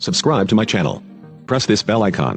Subscribe to my channel. Press this bell icon.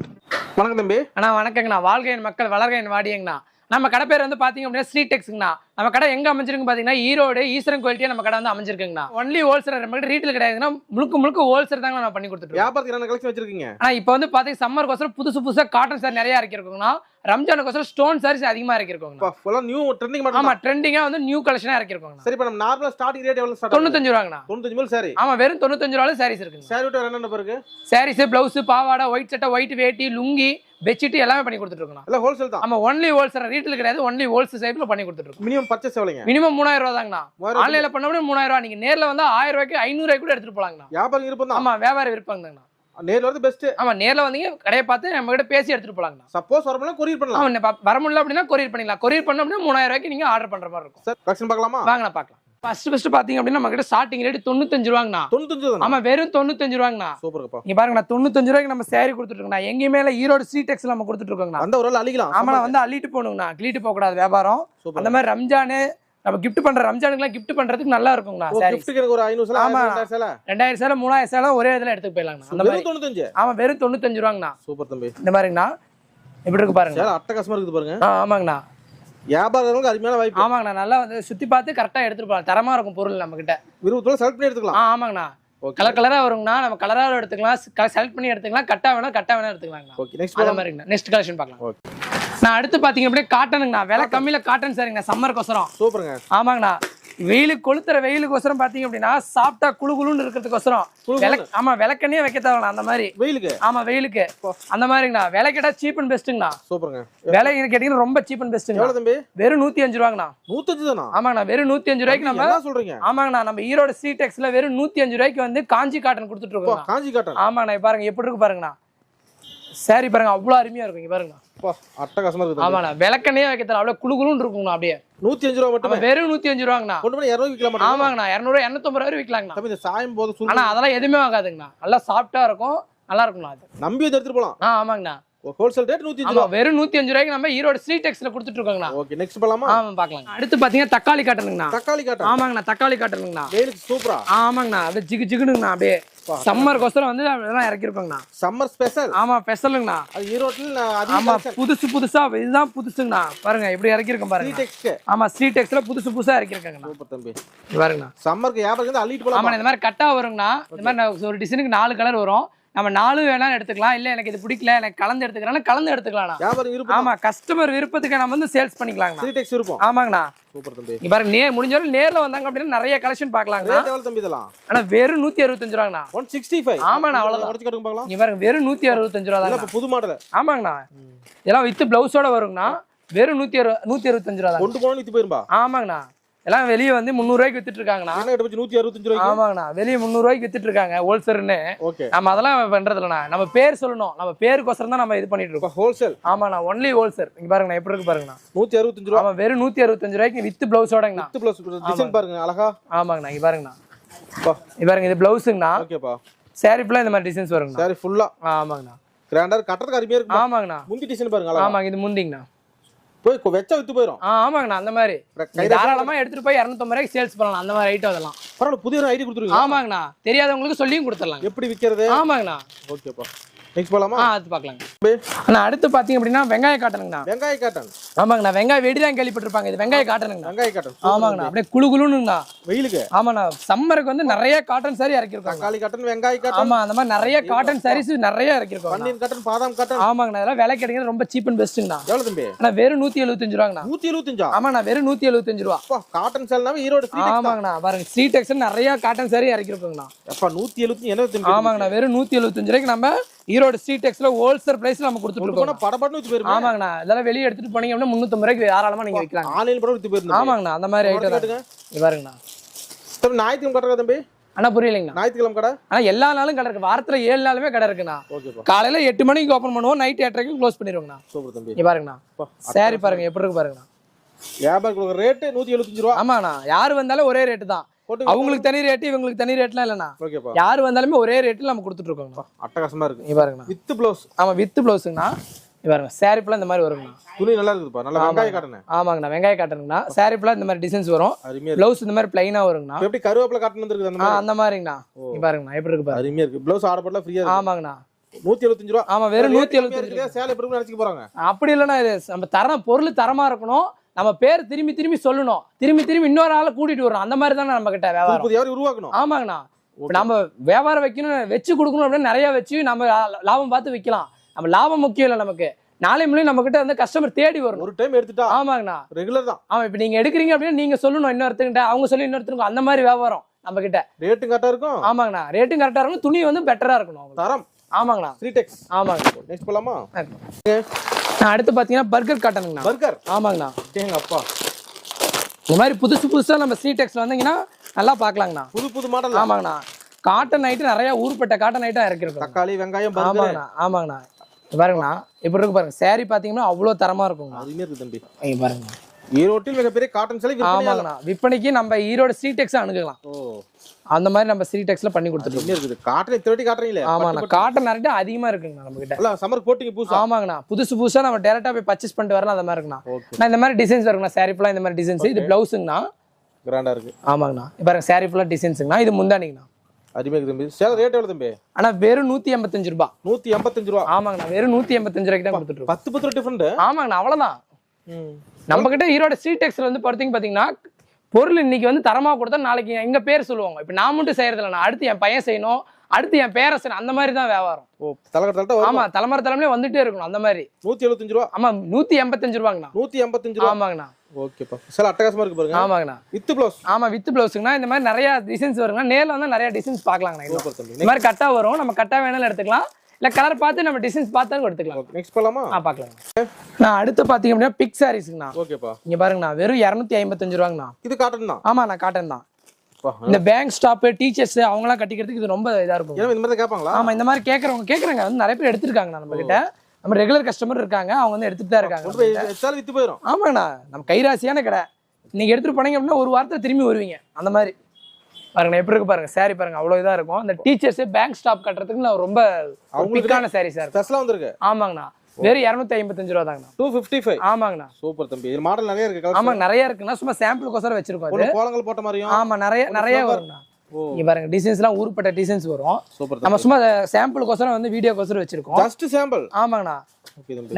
வணக்கம் தம்பி. அண்ணா வணக்கங்கண்ணா. வாழ்க என் மக்கள் வளர்க என் வாடியங்கண்ணா. நம்ம கடை பேர் வந்து பாத்தீங்க அப்படின்னா ஸ்ட்ரீட் டெக்ஸ்ங்கண்ணா. நம்ம கடை எங்க அமைஞ்சிருக்கு பாத்தீங்கன்னா ஈரோடு ஈஸ்வரன் குவாலிட்டியா நம்ம கடை வந்து அமைஞ்சிருக்குங்கண்ணா. ஒன்லி ஹோல்சேல் நம்ம கிட்ட ரீட்டில் கிடையாதுன்னா முழுக்க முழுக்க ஹோல்சேல் தாங்க நான் பண்ணி கொடுத்துட்டு வியாபாரத்துக்கு என்ன கலெக்ஷன் வச்சிருக்கீங்க? ஆனா இப்போ வந்து பாத்தீங்கன்னா சம்மருக்கோசரம் புதுசு புதுசா காட்டன் சார் நிறைய இறக்கிருக்கோங்கண்ணா ரம்ஜானுக்கோசரம் ஸ்டோன் சாரீஸ் அதிகமா இறக்கிருக்கோங்க ஃபுல்லா நியூ ட்ரெண்டிங் மட்டும் ஆமா ட்ரெண்டிங்கா வந்து நியூ கலெக்ஷனா இறக்கிருக்கோங்க சரி இப்போ நம்ம நார்மலா ஸ்டார்டிங் ரேட் எவ்வளவு ஸ்டார்ட் தொண்ணூத்தஞ்சு ரூபாங்கண்ணா. தொண்ணூத்தஞ்சு மேல் சரி ஆமா வெறும் தொண்ணூத்தஞ்சு ரூபாய் சாரீஸ் இருக்குங்க. சாரி விட்டு என்னென்ன இருக்கு? சாரீஸ் பிளவுஸ் பாவாடை ஒயிட் சட்டை ஒயிட் வேட்டி லுங்கி பெட்ஷீட் எல்லாமே பண்ணி கொடுத்துட்டு இருக்கோம் இல்ல ஹோல்சேல் தான். ஆமா ஒன்லி ஹோல்சேல் ரீட்டில் கிடையாது ஒன்லி ஹோல்சேல் சைப்ல பண்ணி கொடுத்துட்டு இருக்கோம் மினிமம் பர்ச்சேஸ் எவ்வளவுங்க? மினிமம் மூணாயிரம் ரூபா தாங்கண்ணா ஆன்லைன்ல பண்ண முடியும் மூணாயிரம் ரூபா. நீங்க நேர்ல வந்து ஆயிரம் ரூபாய்க்கு ஐநூறு ரூபாய்க்கு கூட எடுத்துட்டு போலாங்கண்ணா. வியாபாரம் இருப்போம் தான். ஆமா வியாபார விருப்பம் தாங்கண்ணா நேர்ல வரது பெஸ்ட் ஆமா நேர்ல வந்தீங்க கடையை பார்த்து நம்ம கிட்ட பேசி எடுத்துட்டு போலாங்கண்ணா. சப்போஸ் வரமுன்னா கொரியர் பண்ணலாம். ஆமா வர முடியல அப்படின்னா கொரியர் பண்ணிக்கலாம். கொரியர் பண்ண அப்படின்னா மூணாயிரம் ரூபாய்க்கு நீங்க ஆர்டர் பண்ற மாதிரி இருக்கும். சார் கலெக்ஷன் பார்க்கலாமா? வாங்கண்ணா பார்க்கலாம். ஃபர்ஸ்ட் ஃபர்ஸ்ட் பாத்தீங்க அப்படின்னா நம்ம கிட்ட ஸ்டார்டிங் ரேட் தொண்ணூத்தஞ்சு ரூபாங்கண்ணா. தொண்ணூத்தஞ்சு ஆமா வெறும் தொண்ணூத்தஞ்சு ரூபாங்கண்ணா. சூப்பர்ப்பா இங்க பாருங்கண்ணா தொண்ணூத்தஞ்சு ரூபாய்க்கு நம்ம சேரீ கொடுத்துட்டு எங்கேயுமே ஈரோடு ஸ்ரீடெக்ஸ்ல நம்ம கொடுத்துட்டு இருக்கோங்கண்ணா அந்த ஒரு அழிக்கலாம் ஆமா வந்து அள்ளிட்டு போகணுங்கண்ணா. கிளிட்டு போக கூடாது வியாபாரம். சூப்பர் அந்த மாதிரி ரம்ஜானு நம்ம கிஃப்ட் பண்ற ரம்ஜானுக்குலாம் கிஃப்ட் பண்றதுக்கு நல்லா இருக்குங்கண்ணா. சாரி கிஃப்ட்டுக்கு ஒரு ஐநூறு சேலை ஆமா. ரெண்டாயிரம் சேலை மூணாயிரம் சேலை ஒரே இதுல எடுத்துட்டு போயிடலாங்கண்ணா. அந்த மாதிரி. தொண்ணூத்தஞ்சு? ஆமா வெறும் தொண்ணூத்தஞ்சு ரூபாங்கண்ணா. சூப்பர் தம்பி. இந்த மாதிரிங்கண்ணா. எப்படி இருக்கு பாருங்க. அட்டகாசமா இருக்குது பாருங்க. ஆ ஆமாங்கண்ணா. வியாபாரங்களுக்கு அருமையான வாய்ப்பு. ஆமாங்கண்ணா நல்லா வந்து சுத்தி பார்த்து கரெக்டா எடுத்துட்டு போகலாம் தரமா இருக்கும் பொருள் நம்ம கிட்ட விருப்பத்தோட செலக்ட் பண்ணி எடுத்துக்கலாம். ஆ ஆமாங்கண்ணா. கலர் கலரா வருங்கண்ணா. நம்ம கலரா எடுத்துக்கலாம். செலக்ட் பண்ணி எடுத்துக்கலாம். கட்டா வேணா கட்டா வேணா எடுத்துக்கலாங்கண்ணா. ஓகே நெக்ஸ்ட் மாதிரிங்கண்ணா. நெக்ஸ்ட் கலெக்ஷன் பார்க்கலாம். ஓகே நான் அடுத்து பாத்தீங்க அப்படியே காட்டனுங்கண்ணா. விலை கம்மியில காட்டன் சாரிங்கண்ணா. சம்மருக்கோசரம். சூப்பருங்க. ஆமாங்கண்ணா. வெயிலுக்கு கொளுத்துற வெயிலுக்கோசரம் பாத்தீங்க அப்படின்னா சாப்பிட்டா இருக்கிறதுக்கோசரம். குளு விலை ஆமா விளக்கண்ணே வைக்க தேவைண்ணா அந்த மாதிரி. வெயிலுக்கு? ஆமா வெயிலுக்கு. அந்த மாதிரிங்கண்ணா. விலை கேட்டா சீப் அண்ட் பெஸ்ட்டுங்கண்ணா சூப்பருங்க. விலை கேட்டீங்கன்னா ரொம்ப சீப் அண்ட் பெஸ்ட்டுங்க தம்பி? வெறும் நூத்தி அஞ்சு ரூபாங்கண்ணா. நூத்தஞ்சு தானா? ஆமாங்கண்ணா. வெறும் நூத்தி அஞ்சு ரூபாய்க்கு நம்ம சொல்றீங்க? ஆமாங்கண்ணா. நம்ம ஈரோடு ஸ்ட்ரீடெக்ஸ்ல வெறும் நூத்தி அஞ்சு ரூபாய்க்கு வந்து காஞ்சி காட்டன் கொடுத்துட்டு இருக்கோம் காஞ்சி காட்டன் ஆமாங்கண்ணா. இப்ப பாருங்க எப்படி இருக்கு பாருங்கண்ணா. சாரி பாருங்க அவ்வளவு அருமையா இருக்கும் இங்க அப்பா, அட்டகாசமா இருக்குது. ஆமாண்ணா விளக்கண்ணே வைக்க தேவை அவ்வளவு குளு குளுன்னு இருக்குங்கண்ணா அப்படியே. நூத்தி அஞ்சு ரூபா மட்டுமே? வெறும் நூத்தி அஞ்சு ரூபாங்கண்ணா. கொண்டு போய் இருநூறு விற்கலாம் ஆமாங்கண்ணா இரநூறு இரநூத்தம்பது ரூபாய் விற்கலாங்கண்ணா இந்த சாயம் போது ஆனா சுருங்க அதெல்லாம் எதுவுமே ஆகாதுங்கண்ணா நல்லா சாஃப்டா இருக்கும் நல்லா இருக்கும்ண்ணா அது. நம்பி வந்து எடுத்துட்டு போலாம். ஆ ஆமாங்கண்ணா. ஹோல்சேல் ரேட் நூத்தி அஞ்சு வெறும் நூத்தி அஞ்சு ரூபாய்க்கு நம்ம ஈரோடு ஸ்ட்ரீட் டெக்ஸ்ல கொடுத்துட்டு இருக்கோங்கண்ணா. ஓகே நெக்ஸ்ட் போலாமா? ஆமா பாக்கலாம் அடுத்து பாத்தீங்கன்னா தக்காளி காட்டணுங்கண்ணா. தக்காளி காட்டன் ஆமாங்கண்ணா தக்காளி காட்டணுங்கண்ணா. வெயிலுக்கு சூப்பரா. ஆமாங்கண்ணா அப்படியே ஜிகு ஜிகுனுங்கண்ணா அப்படியே. சம்மருக்கோசரம் வந்து அதெல்லாம் இறக்கிருக்கோங்கண்ணா சம்மர் ஸ்பெஷல் ஆமா ஸ்பெஷலுங்கண்ணா அது ஈரோட்டில் ஆமா புதுசு புதுசா இதுதான் புதுசுங்கண்ணா. பாருங்க இப்படி இறக்கிருக்கோம் பாருங்க. ஆமா ஸ்ட்ரீட் டெக்ஸ்ல புதுசு புதுசா இறக்கிருக்காங்கண்ணா சூப்பர் தம்பி. பாருங்கண்ணா. சம்மருக்கு வியாபாரம் அள்ளிட்டு ஆமா போலாம் இந்த மாதிரி கட்டா வருங்கண்ணா. இந்த மாதிரி ஒரு டிசைனுக்கு நாலு கலர் வரும். நம்ம நாலு வேணாலும் எடுத்துக்கலாம். இல்ல எனக்கு இது பிடிக்கல எனக்கு கலந்து எடுத்துக்கலாம் கலந்து இருப்போம் ஆமா கஸ்டமர் விருப்பத்துக்கு நம்ம வந்து சேல்ஸ் இருப்போம் ஆமாங்கண்ணா. சூப்பர் தம்பி. பாருங்க நே முடிஞ்ச வரை நேர்ல வந்தாங்க அப்படின்னா நிறைய கலெக்ஷன் தம்பி இதெல்லாம். ஆனா வெறும் நூத்தி அறுபத்தஞ்சு ரூபாங்கண்ணா. ஒன் சிக்ஸ்டி ஃபைவ் ஆமாண்ணா, பாருங்க வெறும் நூத்தி அறுபத்தஞ்சு ரூபா தான் புது மாடல் ஆமாங்கண்ணா. இதெல்லாம் வித்து பிளவுஸோட வருங்கண்ணா. வெறும் நூத்தி அறு நூத்தி அறுபத்தஞ்சு ரூபா தான் கொண்டு போனா நித்து போயிரும்பா. ஆமாங்கண்ணா. எல்லாம் வெளியே வந்து முந்நூறுவாய்க்கு வித்துட்டு இருக்காங்கண்ணா நூத்தி அறுபத்தஞ்சு ரூபாய்க்கு? ஆமாங்கண்ணா. வெளியே முந்நூறுவாய்க்கு வித்துட்டு இருக்காங்க ஹோல்சேல்னு ஓகே. நம்ம அதெல்லாம் பண்றது இல்லைண்ணா நம்ம பேர் சொல்லணும். நம்ம பேருக்கோசரம் தான் நம்ம இது பண்ணிட்டு இருக்கோம். ஹோல்சேல் ஆமாண்ணா ஒன்லி ஹோல்சேல் இங்க பாருங்கண்ணா எப்படி இருக்கு பாருங்கண்ணா. நூத்தி அறுபத்தஞ்சு ரூபா. வெறும் நூத்தி அறுபத்தஞ்சு ரூபாய்க்கு வித்து பிளவுஸோடங்கண்ணா பிளஸ் டிசைன் பாருங்க அழகா. ஆமாங்கண்ணா இங்க பாருங்கண்ணா. பாருங்க இது பிளவுஸுங்கண்ணா ஓகேப்பா. சாரி ஃபுல்லா இந்த மாதிரி டிசைன்ஸ் வருங்கண்ணா. சாரி ஃபுல்லா ஆமாங்கண்ணா. கிராண்டர் கட்டுறதுக்கு அருமையா இருக்கு ஆமாங்கண்ணா. முந்தி டிசைன் பாருங்க ஆமாங்க இது முந்திங்கண்ணா. போய் வெச்சா வித்து போயிரும். ஆ ஆமாங்கண்ணா அந்த மாதிரி. தாராளமா எடுத்துட்டு போய் இரநூத்தம்பது ரூபாய்க்கு சேல்ஸ் பண்ணலாம் அந்த மாதிரி ஐட்டம் அதெல்லாம். பரவாயில்ல புதிய ஐடி கொடுத்துருங்க ஆமாங்கண்ணா தெரியாதவங்களுக்கு சொல்லியும் கொடுத்துடலாம் எப்படி விக்கிறது? ஆமாங்கண்ணா. ஓகேப்பா. நெக்ஸ்ட் போலாமா? ஆ அது பார்க்கலாங்க அண்ணா அடுத்து பாத்தீங்க அப்படின்னா வெங்காய காட்டணுங்கண்ணா. வெங்காய காட்டன் ஆமாங்கண்ணா வெங்காய வெடி தான் கேள்விப்பட்டிருப்பாங்க. இது வெங்காய காட்டணுங்கண்ணா. வெங்காய காட்டன் ஆமாங்கண்ணா அப்படியே குளு குளுனுங்கண்ணா வெயிலுக்கு? ஆமாண்ணா சம்மருக்கு வந்து நிறைய காட்டன் சாரி இறக்கிருக்காங்க தக்காளி காட்டன் வெங்காய காட்டன். ஆமா அந்த மாதிரி நிறைய காட்டன் சாரீஸ் நிறைய இறக்கிருக்காங்க பன்னீர் காட்டன் பாதாம் காட்டன். ஆமாங்கண்ணா இதெல்லாம் விலை கிடைக்கிறது ரொம்ப சீப் அண்ட் பெஸ்ட்டுங்கண்ணா எவ்வளவு தம்பி? ஆனா வெறும் நூத்தி எழுபத்தஞ்சு ரூபாங்கண்ணா. நூத்தி எழுபத்தஞ்சா ஆமாண்ணா வெறும் நூத்தி எழுபத்தஞ்சு ரூபா. அப்பா காட்டன் சேல்னாவே ஈரோடு ஆமாங்கண்ணா பாருங்க ஸ்ட்ரீட் டெக்ஸ் நிறைய காட்டன் சாரி இறக்கிருக்கோங்கண்ணா அப்பா நூத்தி எழுபத்தி தம்பி? ஆமாங்கண்ணா வெறும் நூத்தி எழுபத்தஞ்சு ரூபாய்க்கு நம்ம ஈரோடு ஸ்ட்ரீட் டெக்ஸ்ல ஹோல்சேல் பிரைஸ்ல நம்ம கொடுத்துட்டு இருக்கோம் படபடன்னு வித்து போயிருமா. ஆமாங்கண்ணா. இதெல்லாம் வெளியே எடுத்துட்டு போனீங்க அப்படின்னா முந்நூத்தம்பது ரூபாய்க்கு தாராளமா நீங்க விற்கலாம் ஆன்லைன் படம் வித்து போயிருந்தா ஆமாங்கண்ணா. அந்த மாதிரி ஐட்டம் பாருங்கண்ணா. தம்பி ஞாயிற்றுக்கிழமை கடை இருக்கா தம்பி? அண்ணா புரியலைங்கண்ணா. ஞாயிற்றுக்கிழமை கடை? ஆனா எல்லா நாளும் கடை இருக்கு. வாரத்துல ஏழு நாளுமே கடை இருக்குண்ணா. காலையில எட்டு மணிக்கு ஓப்பன் பண்ணுவோம். நைட் எட்டரைக்கு க்ளோஸ் பண்ணிடுவோங்கண்ணா. சூப்பர் தம்பி. பாருங்கண்ணா. சாரி பாருங்க. எப்படி இருக்கு பாருங்கண்ணா. வியாபாரம் ரேட்டு நூத்தி எழுபத்தஞ்சு ரூபா. ஆமாண்ணா. யாரு வந்தாலும் ஒரே ரேட்டு தான். அவங்களுக்கு தனி ரேட்டு இவங்களுக்கு தனி ரேட்லாம் இல்லைண்ணா. ஓகேப்பா. யாரு வந்தாலுமே ஒரே ரேட்டில் நம்ம கொடுத்துட்டு இருக்கோங்கண்ணா அட்டகாசமா இருக்கு. பாருங்கண்ணா. வித் பிளவுஸ் ஆமா வித் பிளவுஸுங்கண்ணா பாருங்க ஃபுல்லாக இந்த மாதிரி வருங்கண்ணா. துணி நல்லா இருக்குதுப்பா. நல்லா வெங்காய காட்டனே. ஆமாங்கண்ணா வெங்காய saree ஃபுல்லாக இந்த மாதிரி டிசைன்ஸ் வரும். ப்ளவுஸ் இந்த மாதிரி பிளைனாக வருங்கண்ணா. எப்படி கருவேப்பிலை காட்டன் வந்துருக்குது அந்த மாதிரிங்கண்ணா. பாருங்கண்ணா எப்படி இருக்கு பாருங்க. அருமையா இருக்கு. ப்ளவுஸ் ஆர்டர் பண்ணலாம் ஃப்ரீயா ஆமாங்கண்ணா. நூத்தி எழுபத்தஞ்சு ரூபா. ஆமா வெறும் கம்மியா எழுபத்தஞ்சு? சேலை எப்படி நினைச்சுக்க போறாங்க. அப்படி இல்லைண்ணா இது நம்ம தரம் பொருள் தரமா இருக்கணும். நம்ம பேர் திரும்பி திரும்பி சொல்லணும். திரும்பி திரும்பி இன்னொரு ஆளை கூட்டிட்டு வரணும் அந்த மாதிரி தானே நம்ம கிட்ட வியாபாரம் உருவாக்கணும். ஆமாங்கண்ணா. நம்ம வியாபாரம் வைக்கணும் வச்சு கொடுக்கணும் அப்படின்னு நிறைய வச்சு நம்ம லாபம் பார்த்து விற்கலாம் நம்ம லாபம் முக்கியம் இல்லை நமக்கு. நாளை மொழியும் நம்ம கிட்ட வந்து கஸ்டமர் தேடி வரணும். ஒரு டைம் எடுத்துட்டா ஆமாங்கண்ணா. ரெகுலர் தான். ஆமா இப்ப நீங்க எடுக்கிறீங்க அப்படின்னா நீங்க சொல்லணும் இன்னொருத்தங்கிட்ட. அவங்க சொல்லி இன்னொருத்தருக்கும் அந்த மாதிரி வியாபாரம் நம்ம கிட்ட ரேட்டும் கரெக்டா இருக்கும்? ஆமாங்கண்ணா. ரேட்டும் கரெக்டா இருக்கணும். துணி வந்து பெட்டரா இருக்கணும். தரம். ஆமாங்கண்ணா. த்ரீ டெக்ஸ் ஆமாங்க நெக்ஸ்ட் போலாமா? நான் அடுத்து பாத்தீங்கன்னா பர்கர் காட்டனுங்கண்ணா பர்கர் ஆமாங்கண்ணா. எங்க அப்பா. இந்த மாதிரி புதுசு புதுசா நம்ம ஸ்ட்ரீடெக்ஸ்ல வந்தீங்கன்னா நல்லா பார்க்கலாங்கண்ணா புது புது மாடல் ஆமாங்கண்ணா. காட்டன் ஐட்டம் நிறைய ஊர்பட்ட காட்டன் ஐட்டம் இறக்கிருக்கோம் தக்காளி வெங்காயம் ஆமாங்கண்ணா ஆமாங்கண்ணா. பாருங்கண்ணா. இப்படி இருக்கு பாருங்க. saree பாத்தீங்கன்னா அவ்வளோ தரமா இருக்குங்கண்ணா. அருமையா இருக்கு தம்பி. இங்க பாருங்க. ஈரோட்டில் மிகப்பெரிய காட்டன் சேலை ஆமாங்கண்ணா. விற்பனைக்கு நம்ம ஈரோடு ஸ்ட்ரீடெக்ஸ் அணுகலாம். ஓ. அந்த மாதிரி நம்ம ஸ்ட்ரீடெக்ஸ்ல பண்ணி கொடுத்துருக்கோம் அருமையா இருக்குது. காட்டன் இத்தனை காட்டுறீங்களே? ஆமாண்ணா. காட்டன் நிறைய அதிகமா இருக்குங்கண்ணா நம்ம கிட்ட. சம்மர் போட்டிங்க புதுசா? ஆமாங்கண்ணா. புதுசு புதுசா நம்ம டேரக்டா போய் பர்ச்சேஸ் பண்ணிட்டு வரலாம் அந்த மாதிரி இருக்குண்ணா. நான் இந்த மாதிரி டிசைன்ஸ் வருங்கண்ணா saree ஃபுல்லாக இந்த மாதிரி டிசைன்ஸ் இது பிளவுஸுங்கண்ணா கிராண்டா இருக்கு. ஆமாங்கண்ணா. இப்ப பாருங்க saree ஃபுல்லாக டிசைன்ஸுங்கண்ணா இது முந்தானிங்கண்ணா. அருமையா இருக்கு தம்பி. சேலை ரேட் எவ்வளவு தம்பி? ஆனா வெறும் நூத்தி எண்பத்தஞ்சு ரூபாய் நூத்தி எண்பத்தஞ்சு ரூபா. ஆமாங்கண்ணா. வெறும் நூத்தி எண்பத்தஞ்சு ரூபாய்க்கு தான் கொடுத்துட்டு பத்து பத்து ரூபா டிஃபரெண்ட் ஆமாங்கண்ணா. அவ்வளவுதான். நம்ம கிட்ட ஈரோட ஸ்ட்ரீட் டெக்ஸ்ல வந்து பார்த்தீங்க பாத்தீங்கன்னா பொருள் இன்னைக்கு வந்து தரமா கொடுத்தா நாளைக்கு எங்க பேர் சொல்லுவாங்க. இப்போ நான் மட்டும் செய்யறது இல்லைண்ணா அடுத்து என் பையன் செய்யணும் அடுத்து என் பேரை செய்யணும் அந்த மாதிரி தான் வியாபாரம். ஓ வரும்? ஆமா தலைமுறை தலைமுறையே வந்துட்டே இருக்கணும் அந்த மாதிரி. நூத்தி எழுபத்தஞ்சு ரூபா? ஆமா நூத்தி எண்பத்தஞ்சு ரூபாங்கண்ணா. நூத்தி எண்பத்தஞ்சு ரூபா? ஆமாங்கண்ணா. ஓகேப்பா. சேலை அட்டகாசமா இருக்கு பாருங்க. ஆமாங்கண்ணா. வித் பிளவுஸ் ஆமா வித் பிளவுஸுங்கண்ணா இந்த மாதிரி நிறைய டிசைன்ஸ் வருங்கண்ணா. நேர்ல வந்து நிறைய டிசைன்ஸ் பார்க்கலாங்கண்ணா இந்த மாதிரி கட்டா வரும். நம்ம கட்டா வேணாலும் எடுத்துக்கலாம். இல்ல கலர் பார்த்து நம்ம டிசைன்ஸ் பார்த்தாலும் எடுத்துக்கலாம். நெக்ஸ்ட் போலாமா ஆ பார்க்கலாம். நான் அடுத்து பாத்தீங்க அப்படின்னா பிக் சாரீஸ்ங்கண்ணா ஓகேப்பா இங்க பாருங்கண்ணா வெறும் இரநூத்தி ஐம்பத்தஞ்சு ரூபாங்கண்ணா. இது காட்டன் தான்? ஆமா நான் காட்டன் தான். இந்த பேங்க் ஸ்டாப் டீச்சர்ஸ் அவங்கலாம் கட்டிக்கிறதுக்கு இது ரொம்ப இதா இருக்கும். இந்த மாதிரி கேட்பாங்களா? ஆமா இந்த மாதிரி கேக்குறவங்க கேக்குறாங்க. வந்து நிறைய பேர் எடுத்திருக்காங்க நம்ம கிட்ட. நம்ம ரெகுலர் கஸ்டமர் இருக்காங்க அவங்க வந்து எடுத்துட்டு தான் இருக்காங்க. வித்து போயிடும் ஆமாண்ணா நம்ம கைராசியான கடை. இன்னைக்கு எடுத்துட்டு போனீங்க அப்படின்னா ஒரு வாரத்தை திரும்பி வருவீங்க. அந்த மாதிரி. பாருங்க எப்படி இருக்கு பாருங்க saree பாருங்க அவ்வளவு இதா இருக்கும். அந்த டீச்சர்ஸ் பேங்க் ஸ்டாப் கட்டுறதுக்கு நான் ரொம்ப அவங்களுக்கு பிக்கான சாரி சார் ஸ்பெஷலா வந்திருக்கு. ஆமாங்கண்ணா. வெறும் இரநூத்தி ஐம்பத்தஞ்சு ரூபா தாங்கண்ணா. டூ ஃபிஃப்டி ஃபைவ் ஆமாங்கண்ணா. சூப்பர் தம்பி. இது மாடல் நிறைய இருக்கு. ஆமாங்க நிறைய இருக்குண்ணா சும்மா சாம்பிளுக்கோசரம் வச்சிருக்கோம் கோலங்கள் போட்ட மாதிரியும் ஆமா நிறைய நிறைய. வரும்ண்ணா. இங்க பாருங்க டிசைன்ஸ்லாம் ஊருப்பட்ட டிசைன்ஸ் வரும். சூப்பர் நம்ம சும்மா சாம்பிளுக்கோசரம் வந்து வீடியோக்கோசரம் வச்சிருக்கோம். ஜஸ்ட் சாம்பிள் ஆமாங்கண்ணா.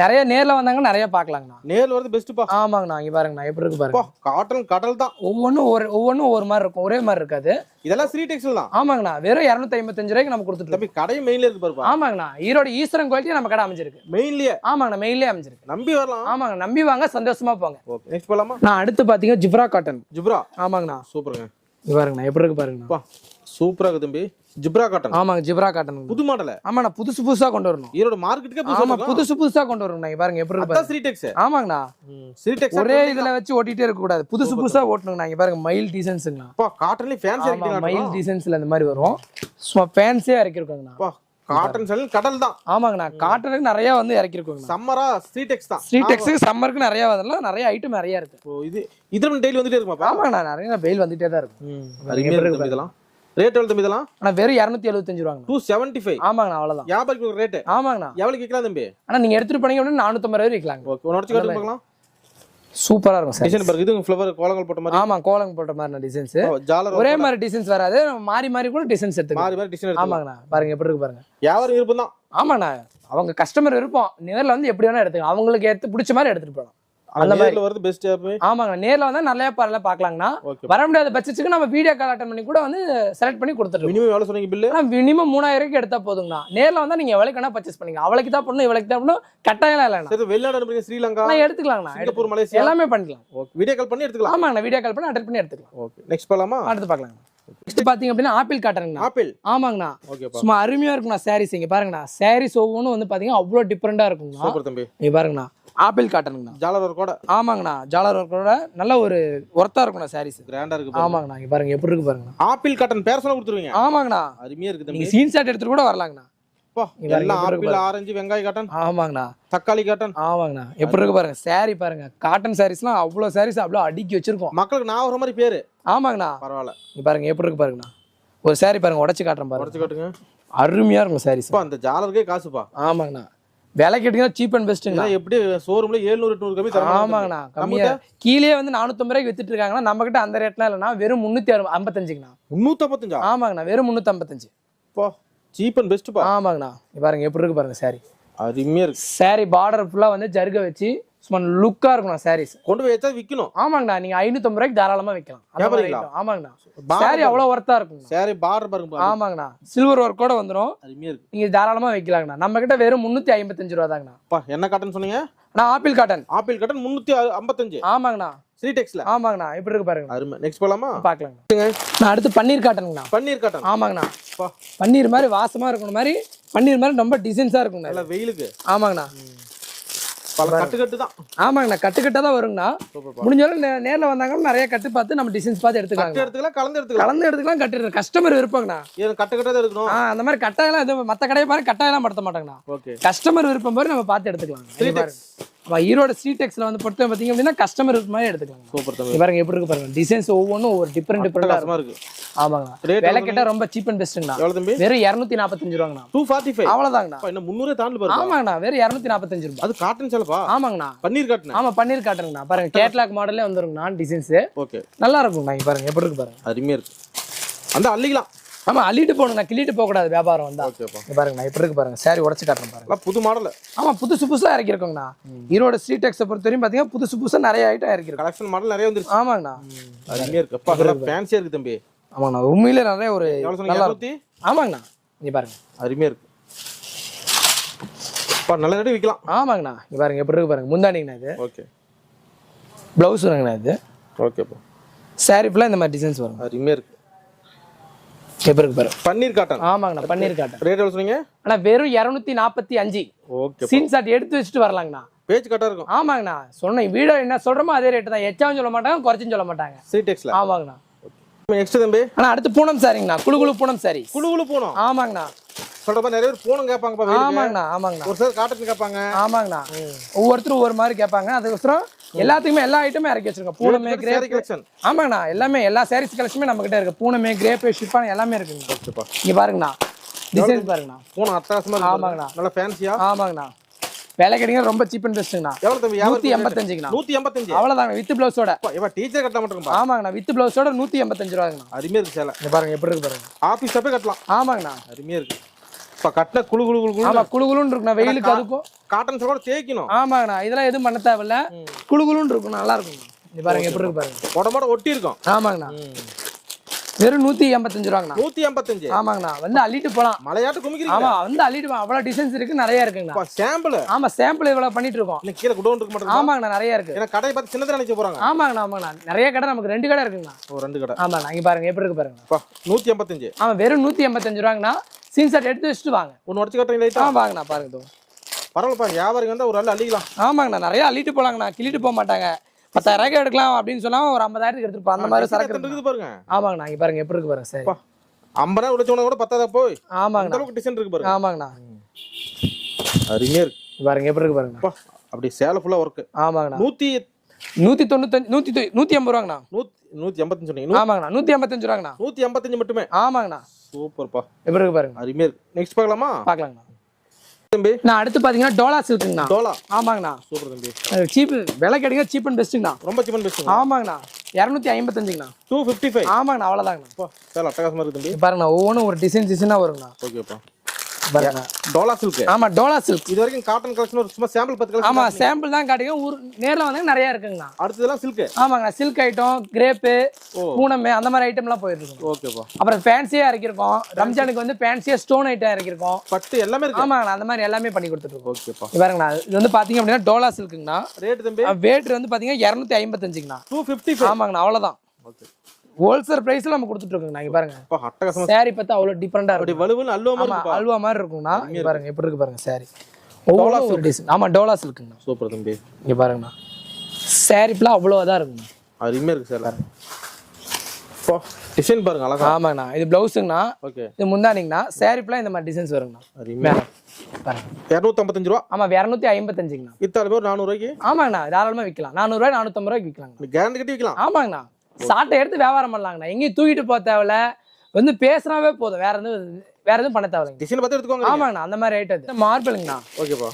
நிறைய நேர்ல வந்தாங்க நிறைய பார்க்கலாங்கண்ணா. நேர்ல வரது பெஸ்ட் பா. ஆமாங்கண்ணா இங்க பாருங்கண்ணா எப்படி இருக்கு பாருங்க. காட்டன் கடல் தான். ஒவ்வொன்றும் ஒரு ஒவ்வொன்றும் ஒரு மாதிரி இருக்கும் ஒரே மாதிரி இருக்காது. இதெல்லாம் ஸ்ரீ டெக்ஸ்டைல் தான். ஆமாங்கண்ணா வெறும் இரநூத்தி ஐம்பத்தஞ்சு ரூபாய்க்கு நம்ம கொடுத்துட்டு தம்பி கடையும் மெயின்ல இருக்கு பாருப்பா. ஆமாங்கண்ணா ஈரோடு ஈஸ்வரன் கோயில்ட்டி நம்ம கடை அமைஞ்சிருக்கு. மெயின்லயே ஆமாங்கண்ணா மெயிலே அமைஞ்சிருக்கு. நம்பி வரலாம். ஆமாங்க நம்பி வாங்க சந்தோஷமா போங்க. நெக்ஸ்ட் போலாமா? நான் அடுத்து பாத்தீங்கன்னா ஜிப்ரா காட்டன் ஜிப்ரா? ஆமாங்கண்ணா. சூப்பருங்க. பாருங்கண்ணா எப்படி இருக்கு பாருங்கண்ணா. பா சூப்பரா இருக்கு தம்பி. ஜிப்ரா காட்டன் ஆமாங்க ஜிப்ரா காட்டன் புது மாடல. ஆமாண்ணா புதுசு புதுசா கொண்டு வரணும். ஈரோடு மார்க்கெட்டுக்கே ஆமா புதுசா புதுசு கொண்டு வரணும் பாருங்க எப்படி இருக்கு அதான் பாருங்க. ஸ்ரீ டெக்ஸ் ஆமாங்கண்ணா. ஸ்ரீ டெக்ஸ் ஒரே இதுல வச்சு ஓட்டிட்டே இருக்க கூடாது. புதுசு புதுசா ஓட்டணுங்கண்ணா இங்க பாருங்க மயில் டிசைன்ஸுங்கண்ணா பா காட்டன்லயே ஃபேன்சி மயில் டிசைன்ஸ்ல இந்த மாதிரி வரும். சும்மா ஃபேன்ஸே இறக்கிருக்கோங்கண்ணா பா காட்டன் சல் கடல் தான் ஆமாங்கண்ணா காட்டனுக்கு நிறைய வந்து இறக்கிருக்கோங்கண்ணா. சம்மரா ஸ்ட்ரீ டெக்ஸ் தான். ஸ்ட்ரீட் டெக்ஸுக்கு சம்மருக்கு நிறைய வரலாம் நிறைய ஐட்டம் நிறைய இருக்கு. இது இதுல டெய்லி வந்துட்டே இருக்குமாப்பா ஆமாங்கண்ணா நிறைய பெயில் வந்துட்டே தான் இருக்கும் இதெல்லாம். ரேட் எவ்வளவு தம்பி இதெல்லாம்? ஆனா வெறும் இரநூத்தி எழுபத்தஞ்சு ரூபாங்க டூ செவன்டி ஃபைவ் ஆமாங்கண்ணா அவ்வளவுதான். வியாபாரிக்கு ரேட்டு ஆமாங்கண்ணா. எவ்வளவு விற்கலாம் தம்பி? ஆனா நீங்க எடுத்துட்டு போனீங்க அப்படின்னா நானூத்தம்பது ரூபாய் விற்கலாங்க. ஓகே உடச்சு காட்டு பார்க்கலாம். சூப்பரா இருக்கும் சார் டிசைன் பாருங்க இது ஃப்ளவர் கோலங்கள் போட்ட மாதிரி. ஆமா கோலங்க போட்ட மாதிரி டிசைன்ஸ் ஜாலர் ஒரே மாதிரி டிசைன்ஸ் வராது. மாறி மாறி கூட டிசைன்ஸ் எடுத்துக்கலாம். மாறி மாறி டிசைன் எடுத்து ஆமாங்கண்ணா. பாருங்க எப்படி இருக்கு பாருங்க. வியாபாரம் விருப்பம் தான் ஆமாண்ணா. அவங்க கஸ்டமர் விருப்பம். நேர்ல வந்து எப்படி வேணா எடுத்துக்கலாம். அவங்களுக்கு ஏத்து பிடிச்ச மாதிரி எடுத்துட்டு போகலாம். அந்த மாதிரி வரது பெஸ்ட் எப்பவுமே ஆமாங்க. நேர்ல வந்தா நிறைய பரல பாக்கலாங்கண்ணா ஓகே வர முடியாத பட்சத்துக்கு நம்ம வீடியோ கால் அட்டன் பண்ணி கூட வந்து செலக்ட் பண்ணி கொடுத்துருவோம் மினிமம் எவ்வளவு சொன்னீங்க பில்லு ஆனா மினிமம் மூணாயிரம் எடுத்தா போதுங்கண்ணா. நேர்ல வந்தா நீங்க எவ்வளவு வேணா பர்ச்சேஸ் பண்ணீங்க. அவளுக்கு தான் பண்ணணும் இவளுக்கு தான் பண்ணணும் கட்டாயம் சரி வெளிநாடு அனுப்புறீங்க ஸ்ரீலங்கா எடுத்துக்கலாங்கண்ணா. சிங்கப்பூர். மலேசியா? எல்லாமே பண்ணிக்கலாம். ஓகே வீடியோ கால் பண்ணி எடுத்துக்கலாம். ஆமாங்கண்ணா வீடியோ கால் பண்ணி அட்டன் பண்ணி எடுத்துக்கலாம். ஓகே நெக்ஸ்ட் போலாமா? அடுத்து பார்க்கலாம் நெக்ஸ்ட் பாத்தீங்க அப்படின்னா ஆப்பிள் காட்டுறேங்கண்ணா. ஆப்பிள்? ஆமாங்கண்ணா. சும்மா அருமையா இருக்குண்ணா சாரீஸ் இங்க பாருங்கண்ணா. சாரீஸ் ஒவ்வொன்றும் வந்து பாத்தீங்கன்னா அவ்வளோ டிஃப்ரெண்டா இருக்குங்கண்ணா. சூப்பர் தம்பி. இங்க பாருங்கண்ணா. ஆப்பிள் காட்டனுங்கண்ணா. ஜாலர் ஒரு கூட. ஆமாங்கண்ணா ஜாலர் ஒர்க்கோட நல்ல ஒரு ஒர்த்தா இருக்குண்ணா சாரீஸ் கிராண்டா இருக்கு பாருங்க. ஆமாங்கண்ணா இங்க பாருங்க எப்படி இருக்கு பாருங்கண்ணா. ஆப்பிள் காட்டன் பேர் சொன்னா கொடுத்துருவீங்க. ஆமாங்கண்ணா. அருமையா இருக்கு தம்பி. நீங்க சீன் ஷாட் எடுத்துட்டு கூட வரலாங்கண்ணா. பாருங்க, எல்லாம் ஆப்பிள் ஆரஞ்சு வெங்காய காட்டன். ஆமாங்கண்ணா. தக்காளி காட்டன். ஆமாங்கண்ணா. எப்படி இருக்கு பாருங்க saree பாருங்க. காட்டன் சாரீஸ்லாம் அவ்வளோ சாரீஸ் அவ்வளோ அடுக்கி வச்சிருக்கோம். மக்களுக்கு நான் வர மாதிரி பேரு. ஆமாங்கண்ணா. பரவாயில்ல. இங்க பாருங்க எப்படி இருக்கு பாருங்கண்ணா. ஒரு saree பாருங்க உடச்சு காட்டுறேன் பாருங்க. உடச்சு காட்டுங்க. அருமையா இருக்கும் சாரீஸ் அந்த ஜாலருக்கே காசுப்பா. ஆமாங்கண்ணா. விலை கேட்டீங்கன்னா சீப் அண்ட் பெஸ்ட்டுங்களா இதெல்லாம் எப்படி ஷோரூம்ல 700 800 கம்மி ஆமாங்கண்ணா கம்மியா கீழே வந்து நானூத்தம்பது ரூபாய்க்கு வித்துட்டு இருக்காங்கன்னா நம்ம கிட்ட அந்த ரேட்லாம் இல்லைன்னா வெறும் முன்னூத்தி அறு ஐம்பத்தஞ்சுங்கண்ணா. 355 ஆமாங்கண்ணா வெறும் முன்னூத்தி ஐம்பத்தஞ்சு பா சீப் அண்ட் பெஸ்ட் பாருங்க எப்படி இருக்கு பாருங்க சாரி அருமையா இருக்கு. சாரி பார்டர் ஃபுல்லா வந்து ஜருக வச்சு சும்மா லுக்கா இருக்கும்ண்ணா சாரீஸ் கொண்டு போய் வச்சா விக்கணும். ஆமாங்கண்ணா நீங்க ஐநூத்தம்பது ரூபாய்க்கு தாராளமா வைக்கலாம். அந்த மாதிரி வியாபாரிங்களா? item. ஆமாங்கண்ணா. சாரி அவ்வளவு ஒர்த்தா இருக்குங்கண்ணா. சாரி பார்டர் பாருங்க. ஆமாங்கண்ணா. சில்வர் ஒர்க்கோட வந்துரும். அருமையா இருக்கு. நீங்க தாராளமா வைக்கலாங்கண்ணா. நம்ம கிட்ட வெறும் முன்னூத்தி ஐம்பத்தஞ்சு ரூபா தாங்கண்ணா. என்ன காட்டன் சொன்னீங்க? நான் ஆப்பிள் காட்டன் ஆப்பிள் காட்டன் 355 ஆமாங்கண்ணா. ஸ்ரீ டெக்ஸ்ல ஆமாங்கண்ணா. இப்படி இருக்கு பாருங்க அருமை. நெக்ஸ்ட் போலாமா? பாக்கலாங்கண்ணா. நான் அடுத்து பன்னீர் காட்டனுங்கண்ணா பன்னீர் காட்டன் ஆமாங்கண்ணா. பன்னீர் மாதிரி வாசமா இருக்கணும் மாதிரி பன்னீர் மாதிரி ரொம்ப டிசைன்ஸா இருக்குங்கண்ணா நல்ல வெயிலுக்கு. ஆமாங்கண்ணா பல கட்டு கட்டு தான் ஆமாங்கண்ணா கட்டு கட்டா தான். வருங்கண்ணா. சூப்பர் முடிஞ்ச அளவுக்கு நே- நேர்ல வந்தாங்கன்னா நிறைய கட்டு பார்த்து நம்ம டிசைன்ஸ் பார்த்து கட்டு எடுத்துக்கலாங்க எடுத்துக்கலாம் கலந்து எடுத்துக்கலாம். கலந்து எடுத்துக்கலாம் கட்டு கஸ்டமர் விருப்பங்கண்ணா. இது கட்டு கட்டா தான் இருக்கணும் ஆ அந்த மாதிரி கட்டாயெல்லாம் எதுவும் மற்ற கடையை பாரு கட்டாயெல்லாம் படுத்த மாட்டாங்கண்ணா. கஸ்டமர் விருப்பம் மாதிரி நம்ம பார்த்து எடுத்துக்கலாம் ஆமா, ஈரோடு ஸ்ட்ரீட் டெக்ஸ்ல வந்து பொறுத்த பார்த்தீங்க அப்படின்னா கஸ்டமர் மாதிரி எடுத்துக்கலாம் சூப்பர் தம்பி. பாருங்க எப்படி இருக்கு பாருங்க. டிசைன்ஸ் ஒவ்வொன்றும் ஒவ்வொரு டிஃப்ரெண்ட் டிஃப்ரெண்டா கஷ்டமா இருக்கு. Rate விலை எவ்வளவு கேட்டா ரொம்ப சீப் அண்ட் பெஸ்ட்டுங்கண்ணா வெறும் இரநூத்தி நாற்பத்தஞ்சு ரூபாங்கண்ணா 245 அவ்வளவுதாங்கண்ணா. அப்பா, என்ன முந்நூறு தாண்டு பாருங்க ஆமாங்கண்ணா வெறும் இரநூத்தி நாற்பத்தஞ்சு ரூபாய். அது காட்டன் சேலப்பா? ஆமாங்கண்ணா. பன்னீர் காட்டன் ஆமா பன்னீர் காட்டுறேங்கண்ணா பாருங்க கேட்லாக் மாடலே வந்துருங்கண்ணா டிசைன்ஸ் ஓகே நல்லா இருக்கும்ண்ணா பாருங்க. எப்படி இருக்கு பாருங்க. அருமையா இருக்கு. அந்த அள்ளிக்கலாம். ஆமா அள்ளிட்டு போகணுங்கண்ணா கிள்ளிட்டு போக கூடாது வியாபாரம் வந்தா. பாருங்கண்ணா எப்படி இருக்கு பாருங்க. சாரி உடச்சு காட்டுறேன் பாருங்க. புது மாடல் ஆமா புதுசு புதுசா இறக்கிருக்கோங்கண்ணா. ஈரோடு ஸ்ட்ரீட் டெக்ஸை பொறுத்த வரையும் பாத்தீங்கன்னா புதுசு புதுசா நிறைய ஐட்டம் இறக்கிருக்கோம். கலெக்ஷன் மாடல் நிறைய வந்துருச்சு. ஆமாங்கண்ணா. அருமையா இருக்கு. அப்பா ஃபேன்சியா இருக்கு தம்பி. ஆமாங்கண்ணா உண்மையிலே நிறைய ஒரு நல்லா 200 ஆமாங்கண்ணா. இங்க பாருங்க. அருமையா இருக்கு. அப்பா நல்ல ரேட்டு விற்கலாம் ஆமாங்கண்ணா. இங்க பாருங்க எப்படி இருக்கு பாருங்க. முந்தானிங்கண்ணா இது. ஓகே பிளவுஸ் வருங்கண்ணா இது. ஓகேப்பா சாரி ஃபுல்லாக இந்த மாதிரி டிசைன்ஸ் வரும். அருமையா இருக்கு. எப்படி இருக்கு பன்னீர் காட்டன். ஆமாங்கண்ணா பன்னீர் காட்டன். ரேட் எவ்வளவு சொன்னீங்க? ஆனா வெறும் இரநூத்தி நாற்பத்தி அஞ்சு. ஓகே சீன் ஷாட் எடுத்து வச்சுட்டு வரலாங்கண்ணா. பேஜ் கட்டா இருக்கும். ஆமாங்கண்ணா சொன்ன வீடியோ என்ன சொல்றோமோ அதே ரேட்டு தான். எச்சாவும் சொல்ல மாட்டாங்க குறைச்சும் சொல்ல மாட்டாங்க. ஸ்ரீ டெக்ஸ்ல ஆமாங்கண்ணா. நெக்ஸ்ட் தம்பி. ஆனா அடுத்து பூனம் சாரிங்கண்ணா. குழு குழு பூனம் சாரி. குழு குழு போனோம். ஆமாங்கண்ணா. சொல்ற மாதிரி நிறைய பேர் போனும் வெயிலுக்கு. ஆமாங்கண்ணா ஆமாங்கண்ணா. ஒரு சிலர் காட்டன் கேட்பாங்க. ஆமாங்கண்ணா. ஒவ்வொருத்தரும் ஒவ்வொரு மாதிரி கேட்பாங்க. அதுக்கோசரம் எல்லாத்துக்குமே எல்லா ஐட்டமே இறக்கி வச்சிருக்கோம். பூனமே கிரேப் கலெக்ஷன் ஆமாங்கண்ணா எல்லாமே எல்லா சாரீஸ் கலெக்ஷனுமே நம்ம கிட்ட இருக்கு. பூனமே கிரேப் ஷிப்பான் எல்லாமே இருக்குங்கண்ணா ஓகேப்பா இங்க பாருங்கண்ணா. டிசைன் பாருங்கண்ணா. போன இருக்கு ஆமாங்கண்ணா. நல்ல ஃபேன்சியா ஆமாங்கண்ணா. விலை கேட்டீங்கன்னா ரொம்ப சீப் அண்ட் பெஸ்ட்டுங்கண்ணா எவ்வளவு தம்பி? நூத்தி எண்பத்தஞ்சுங்கண்ணா. நூத்தி எண்பத்தஞ்சு. அவ்வளோதாங்க வித் பிளவுஸோட டீச்சர் கட்ட மாட்டேங்கப்பா ஆமாங்கண்ணா வித் பிளவுஸோட நூத்தி எண்பத்தஞ்சு ரூபாங்கண்ணா அருமையா இருக்கு சேலை. பாருங்க எப்படி இருக்கு பாருங்க. ஆபீஸ் அப்பே கட்டலாம். ஆமாங்கண்ணா. அருமையா இருக்கு. இப்ப கட்டின குழு குழு குழு குழு ஆமா குளு குளுன்னு இருக்குண்ணா வெயிலுக்கு அதுக்கும். காட்டன் கூட தேய்க்கணும். ஆமாங்கண்ணா இதெல்லாம் எதுவும் பண்ண தேவையில்ல. குளு குளுன்னு இருக்கும். நல்லா இருக்கும்ண்ணா. இங்க பாருங்க எப்படி இருக்கு பாருங்க. உடம்போட ஒட்டி இருக்கும். ஆமாங்கண்ணா. வெறும் நூத்தி எண்பத்தஞ்சு ரூபாங்கண்ணா. நூத்தி எண்பத்தஞ்சு? ஆமாங்கண்ணா. வந்து அள்ளிட்டு போலாம். மலையாட்டு குமிக்கிறீங்க? ஆமா வந்து அள்ளிட்டு போலாம். அவ்வளவு டிசைன்ஸ் இருக்கு நிறைய இருக்குங்கண்ணா. சாம்பிள் ஆமா சாம்பிள் இவ்வளவு பண்ணிட்டு இருக்கோம் கீழே குடோன் இருக்க மாட்டேங்குது ஆமாங்கண்ணா நிறைய இருக்கு. ஏன்னா கடையை பார்த்து சின்னதா நினைச்சு போறாங்க. ஆமாங்கண்ணா ஆமாங்கண்ணா. நிறைய கடை நமக்கு ரெண்டு கடை இருக்குங்கண்ணா. ஒரு ரெண்டு கடை. ஆமாண்ணா இங்க பாருங்க எப்படி இருக்கு பாருங்க நூத்தி எண்பத்தஞ்சு. ஆமா வெறும் நூத்தி எண்பத்தஞ்சு ரூபாங்கண்ணா. சீன் ஷர்ட் எடுத்து வச்சுட்டு வாங்க. ஒன்னு உடச்சு கட்டுறீங்க லைட்டா வாங்கண்ணா பாருங்க இதோ. பரவாயில்லப்பா வியாபாரிங்க வந்தா ஒரு ஆள் அள்ளிக்கலாம். ஆமாங்கண்ணா நிறைய அள்ளிட்டு போலாங்கண்ணா. கிள்ளிட்டு போக மாட்டாங்க. பத்தாயிரம் எடுக்கலாம் அப்படின்னு சொன்னா ஒரு ஐம்பதாயிரத்துக்கு எடுத்துட்டு போ. அந்த மாதிரி சரக்கு இருக்குது பாருங்க. ஆமாங்கண்ணா இங்க பாருங்க எப்படி இருக்கு பாருங்க சரி. ஐம்பது ரூபா உழைச்சவன கூட பத்தாதா போய்? ஆமாங்கண்ணா. அளவுக்கு டிசைன் இருக்கு பாருங்க. ஆமாங்கண்ணா. அருமையா இருக்கு. பாருங்க எப்படி இருக்கு பாருங்க. அப்பா அப்படி சேலை ஃபுல்லா ஒர்க் ஆமாங்கண்ணா. நூத்தி நூத்தி தொண்ணூத்தஞ்சு நூத்தி நூத்தி எண்பது ரூபாங்கண்ணா. நூத்தி நூத்தி எண்பத்தஞ்சு சொன்னீங்க. ஆமாங்கண்ணா நூத்தி எண்பத்தஞ்சு ரூபாங்கண்ணா. நூத்தி எண்பத்தஞ்சு மட்டுமே. ஆமாங்கண்ணா. சூப்பர்ப்பா. எப்படி இருக்கு பாருங்க. அருமையா இருக்கு. நெக்ஸ்ட் பார்க்கலாமா? பார்க்கலாங்கண்ணா. தம்பி. நான் அடுத்து பாத்தீங்கன்னா டோலா சில்க்குங்கண்ணா. டோலா? ஆமாங்கண்ணா. சூப்பர் தம்பி. சீப் விலை கேட்டீங்க சீப் அண்ட் பெஸ்ட்டுங்கண்ணா ரொம்ப சிமன் பேசுங்க ஆமாங்கண்ணா. இரநூத்தி ஐம்பத்தஞ்சுங்கண்ணா. டூ ஃபிஃப்டி ஃபைவ் ஆமாங்கண்ணா அவ்வளோதாங்கண்ணா அப்பா சேலை அட்டகாசமா இருக்கு தம்பி. இங்க பாருங்கண்ணா ஒவ்வொன்றும் ஒரு டிசைன் டிசைனாக வருங்கண்ணா. ஓகேப்பா. டோலா சில்க் ஆமா டோலா சில்க் இது வரைக்கும் காட்டன் கலெக்ஷன் ஒரு சும்மா சாம்பிள் பத்து கலெக்ஷன் ஆமா சாம்பிள் தான் காட்டுங்க ஊர் நேர்ல வந்து நிறைய இருக்குங்கண்ணா. அடுத்ததெல்லாம் சில்க் ஆமாங்க சில்க் ஐட்டம் கிரேப்பு. பூனமே அந்த மாதிரி ஐட்டம்லாம் போயிட்டு இருக்கும் ஓகேப்பா அப்புறம் ஃபேன்சியா இறக்கிருக்கோம் ரம்ஜானுக்கு வந்து ஃபேன்சியா ஸ்டோன் ஐட்டம் இறக்கிருக்கோம் பட்டு எல்லாமே இருக்கு. அந்த மாதிரி எல்லாமே பண்ணி கொடுத்துட்டு இருக்கோம் ஓகேப்பா பாருங்கண்ணா இது வந்து பாத்தீங்க அப்படின்னா டோலா சில்க்குங்கண்ணா ரேட் தம்பி? வேட் வந்து பாத்தீங்கன்னா இரநூத்தி ஐம்பத்தஞ்சுங்கண்ணா. டூ ஃபிஃப்டி ஆமாங்கண்ணா அவ்வளவுதான். ஓகே ஹோல்சேல் பிரைஸ்ல நம்ம கொடுத்துட்டு இருக்கோங்கண்ணா இங்க பாருங்க. சாரி பார்த்தா அவ்வளவு டிஃப்ரெண்டா இருக்கும். வலுவலு ஆமா இருக்குப்பா. அல்வா மாதிரி இருக்குங்கண்ணா இங்க பாருங்க எப்படி இருக்கு பாருங்க சாரி ஒவ்வொரு ஒரு டிசைன் ஆமா டோலா சில்க்குங்கண்ணா சூப்பர் தம்பி. இங்க பாருங்கண்ணா. சாரி ஃபுல்லாக அவ்வளோதான் இருக்குங்கண்ணா அருமையா இருக்கு அப்பா டிசைன் பாருங்க அழகா. ஆமாங்கண்ணா. இது பிளவுஸுங்கண்ணா ஓகே இது முந்தானிங்கண்ணா. சாரி ஃபுல்லாக இந்த மாதிரி டிசைன்ஸ் வருங்கண்ணா. அருமையா இரநூத்தம்பத்தஞ்சு ரூபா? ஆமா இரநூத்தி ஐம்பத்தஞ்சுங்கண்ணா. வித்தாலுமே ஒரு நானூறு ரூபாய்க்கு? ஆமாங்கண்ணா தாராளமாக விற்கலாம் நானூறுரூவா நானூற்றம்பது ரூபாய்க்கு விற்கலாங்கண்ணா கேரண்டி கட்டி விற்கலாம் ஆமாங்கண்ணா. சாட்டை எடுத்து வியாபாரம் பண்ணலாங்கண்ணா. எங்கேயும் தூக்கிட்டு போக தேவையில்ல. வந்து பேசுனாவே போதும். வேற எதுவும் வேற எதுவும் பண்ண தேவையில்லைங்க. டிசைன் பார்த்து எடுத்துக்கோங்க ஆமாங்கண்ணா அந்த மாதிரி ஐட்டம் மார்பிளுங்கண்ணா. ஓகேப்பா.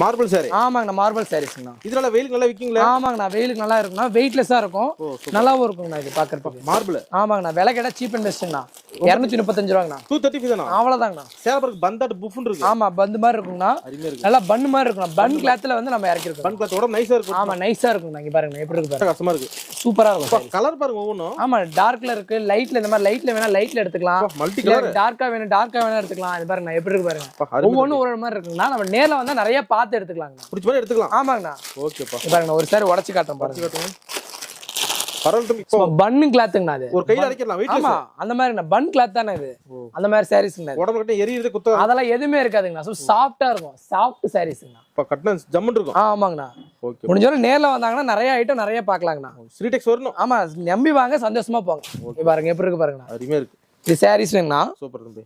மார்பிள் சாரி ஆமாங்கண்ணா மார்பல் சாரீஸ்ங்கண்ணா இதனால வெயிலுக்கு நல்லா விற்கிங்களா? ஆமாங்கண்ணா வெயிலுக்கு நல்லா இருக்குண்ணா வெயிட்லெஸ்ஸாக இருக்கும். சூப்பர் நல்லாவும் இருக்குங்கண்ணா இது பார்க்கறதுக்கு மார்பிள் ஆமாங்கண்ணா விலை கேட்டால் சீப் அண்ட் பெஸ்ட்டுங்கண்ணா இரநூத்தி முப்பத்தஞ்சு ரூபாங்கண்ணா. டூ தேர்ட்டி ஃபைவ் தானா? அவ்வளோதாங்கண்ணா சேலப்பருக்கு பந்தாட்டு புஃப்னு இருக்கு. ஆமா பந்து மாதிரி இருக்குங்கண்ணா. நல்லா பன்னு மாதிரி இருக்குண்ணா பன் கிளாத்தில் வந்து நம்ம இறக்கிருக்கோம். பன் கிளாத் உடம்பு நைஸா இருக்கும். ஆமா நைஸாக இருக்குங்கண்ணா. இங்கே பாருங்க எப்படி இருக்கு பாருங்க. கஷ்டமா இருக்கு. சூப்பராக இருக்கும். கலர் பாருங்க ஒவ்வொன்றும் ஆமா டார்க்ல இருக்கு லைட்ல இந்த மாதிரி லைட்ல வேணா லைட்ல எடுத்துக்கலாம். மல்டி கலர் டார்க்கா வேணும் டார்க்கா வேணா எடுத்துக்கலாம். இது பாருங்க எப்படி இருக்கு பாருங்க. ஒவ்வொன்றும் ஒரு மாதிரி இருக்குங்கண்ணா. நம்ம நேர்ல வந்தா நிறைய பார்த்து எடுத்துக்கலாங்கண்ணா. பிடிச்ச மாதிரி எடுத்துக்கலாம். ஆமாங்கண்ணா. ஓகேப்பா. இது பாருங்க ஒரு சாரி உடச்சு காட்டுறேன் பாருங்க. பன்னு கிளாத்துங்கண்ணா அது. ஒரு கையில அடைக்கலாம் ஆமா அந்த மாதிரிண்ணா பன் கிளாத் தானே இது. அந்த மாதிரி சாரீஸ்ங்கண்ணா. உடம்பு கட்டி எரியுறது குத்த அதெல்லாம் எதுவுமே இருக்காதுங்கண்ணா. ஸோ சாஃப்டா இருக்கும். சாஃப்ட் சாரீஸ்ங்கண்ணா இப்போ கட்டின இருக்கும். ஆமாங்கண்ணா. ஓகே. முடிஞ்சவரை நேர்ல வந்தாங்கன்னா நிறைய ஐட்டம் நிறைய பார்க்கலாங்கண்ணா. ஸ்ரீடெக்ஸ் வரணும். ஆமா நம்பி வாங்க சந்தோஷமா போங்க. பாருங்க எப்படி இருக்கு பாருங்கண்ணா. அருமையா இருக்கு. இது சாரீஸ் வேணுங்கண்ணா சூப்பர் தம்பி.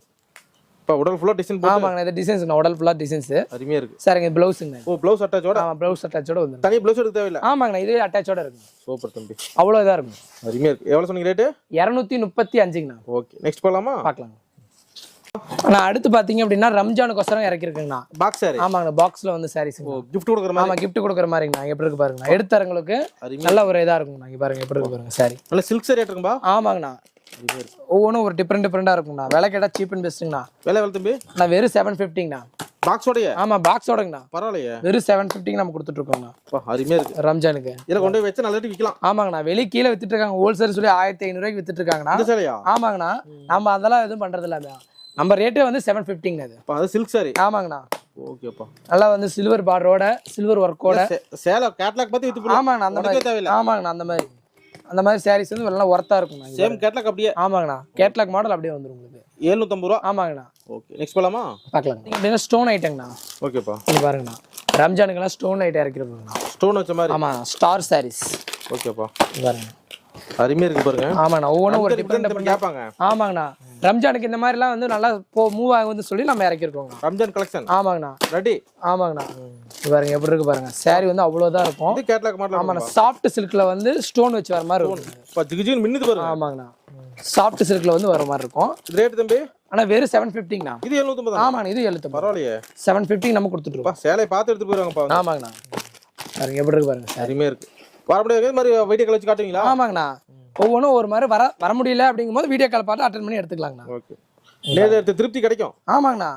இப்போ உடல் ஃபுல்லா டிசைன் ஆமாங்கண்ணா இது டிசைன்ஸ்ண்ணா உடல் ஃபுல்லா டிசைன்ஸ் அருமையா இருக்கு. சரிங்க பிளவுஸுங்க ஓ ப்ளவுஸ் அட்டாச்சோட ஆமா பிளவுஸ் அட்டாச்சோட வந்துடும் தனி ப்ளவுஸ் எடுக்க தேவையில்ல? ஆமாங்கண்ணா இது அட்டாச்சோட இருக்குங்க. சூப்பர் தம்பி. அவ்வளோ இதாக இருக்கும் அருமையா இருக்கு. எவ்வளவு சொன்னீங்க ரேட்டு இரநூத்தி முப்பத்தி அஞ்சுங்கண்ணா. ஓகே நெக்ஸ்ட் போலாமா? பார்க்கலாங்க அண்ணா அடுத்து பார்த்தீங்க அப்படின்னா ரம்ஜானுக்கோசரம் இறக்கிருக்குங்கண்ணா. பாக்ஸ் சாரி ஆமாங்கண்ணா பாக்ஸில் வந்து சாரீஸுங்க கிஃப்ட் கொடுக்குற மாதிரி? ஆமா gift கொடுக்குற மாதிரிங்கண்ணா எப்படி இருக்கு பாருங்கண்ணா. எடுத்தரங்களுக்கு அருமையா நல்ல ஒரு இதாக இருக்குங்கண்ணா இங்கே பாருங்க எப்படி இருக்கு பாருங்க சாரி நல்ல சில்க் சாரி இருக்கும்பா ஆமாங்கண்ணா. ஒவ்வொன்றும் ஒரு டிஃப்ரெண்ட் டிஃப்ரெண்டாக இருக்குங்கண்ணா விலை கேட்டால் சீப் அண்ட் பெஸ்ட்டுங்கண்ணா விலை எவ்வளவு தம்பி? நான் வெறும் செவன் ஃபிஃப்டிங்கண்ணா பாக்ஸோடய ஆமா பாக்ஸோடங்கண்ணா பரவாயில்லையே. வெறும் செவன் ஃபிஃப்டிக்கு நம்ம கொடுத்துட்டு இருக்கோங்கண்ணா அப்பா, அருமையா இருக்கு. ரம்ஜானுக்கு. இதுல கொண்டு போய் வச்சா நல்ல விற்கலாம். ஆமாங்கண்ணா வெளியே கீழே வித்துட்டு இருக்காங்க ஹோல்சேல் சொல்லி ஆயிரத்தி ஐநூறுரூவாய்க்கு சேலையா? ஆமாங்கண்ணா நம்ம அதெல்லாம் எதுவும் பண்றது இல்ல நம்ம ரேட்டே வந்து செவன் ஃபிஃப்டிங்க அது அது சில்க் சாரி ஆமாங்கண்ணா. ஓகேப்பா நல்லா வந்து சில்வர் பார்டரோட சில்வர் ஒர்க்கோட சேலை கேட்லாக் பார்த்து வித்து ஆமாங்கண்ணா அந்த மாதிரி. தேவையில்ல. ஆமாங்கண்ணா அந்த மாதிரி. அந்த மாதிரி சாரீஸ் வந்து நல்லா ஒர்த்தா இருக்கும்ண்ணா இங்க. சேம் கேட்லாக் அப்படியே? ஆமாங்கண்ணா. கேட்லாக் மாடல் அப்படியே வந்துரும் உங்களுக்கு. எழுநூத்தம்பது ரூபா? ஆமாங்கண்ணா. ஓகே நெக்ஸ்ட் போலாமா? பார்க்கலாம் அப்படின்னா ஸ்டோன் ஐட்டங்கண்ணா ஓகேப்பா இங்க பாருங்கண்ணா. ரம்ஜானுக்கெல்லாம் ஸ்டோன் ஐட்டம் இறக்கிருக்குங்கண்ணா ஸ்டோன் வச்ச மாதிரி? ஆமா ஸ்டார் சாரீஸ் ஓகேப்பா பாருங்க. அருமையா இருக்கு பாருங்க. ஆமாங்கண்ணா ஒவ்வொன்றும் ஒரு டிஃப்ரெண்ட் கேட்பாங்க. ஆமாங்கண்ணா. ரம்ஜானுக்கு இந்த மாதிரிலாம் வந்து நல்லா போ மூவ் ஆகுதுன்னு சொல்லி நம்ம இறக்கிருக்கோங்கண்ணா ரம்ஜான் கலெக்ஷன் ஆமாங்கண்ணா. ரெடி ஆமாங்கண்ணா. பாருங்க எப்படி இருக்கு பாருங்க. saree வந்து அவ்வளோதான் இருக்கும். இது கேட்லாக் மாடல் ஆமாண்ணா சாஃப்ட் சில்க்ல வந்து ஸ்டோன் வச்சு வர மாதிரி இருக்கும். மின்னுது பாருங்க. ஆமாங்கண்ணா. சாஃப்ட் சில்க்ல வந்து வர மாதிரி இருக்கும். ரேட் தம்பி? ஆனா வெறும் செவன் ஃபிஃப்டிங்கண்ணா இது எழுநூத்தம்பது? ஆமாண்ணா இது எழுத்து பரவாயில்லையே. செவன் ஃபிஃப்டி நம்ம கொடுத்துட்டு அப்பா சேலையை பார்த்து எடுத்து போயிருவாங்கப்பா. ஆமாங்கண்ணா. பாருங்க எப்படி இருக்கு பாருங்க சார் அருமையா இருக்கு. வரப்படியே இதே மாதிரி வீடியோ கால் வச்சு காட்டுவீங்களா? ஆமாங்கண்ணா. ஒவ்வொன்றும் ஒரு மாதிரி வர வர முடியல அப்படிங்கும்போது வீடியோ கால் பார்த்து அட்டன் பண்ணி எடுத்துக்கலாங்கண்ணா. ஓகே திருப்தி கிடைக்கும். ஆமாங்கண்ணா.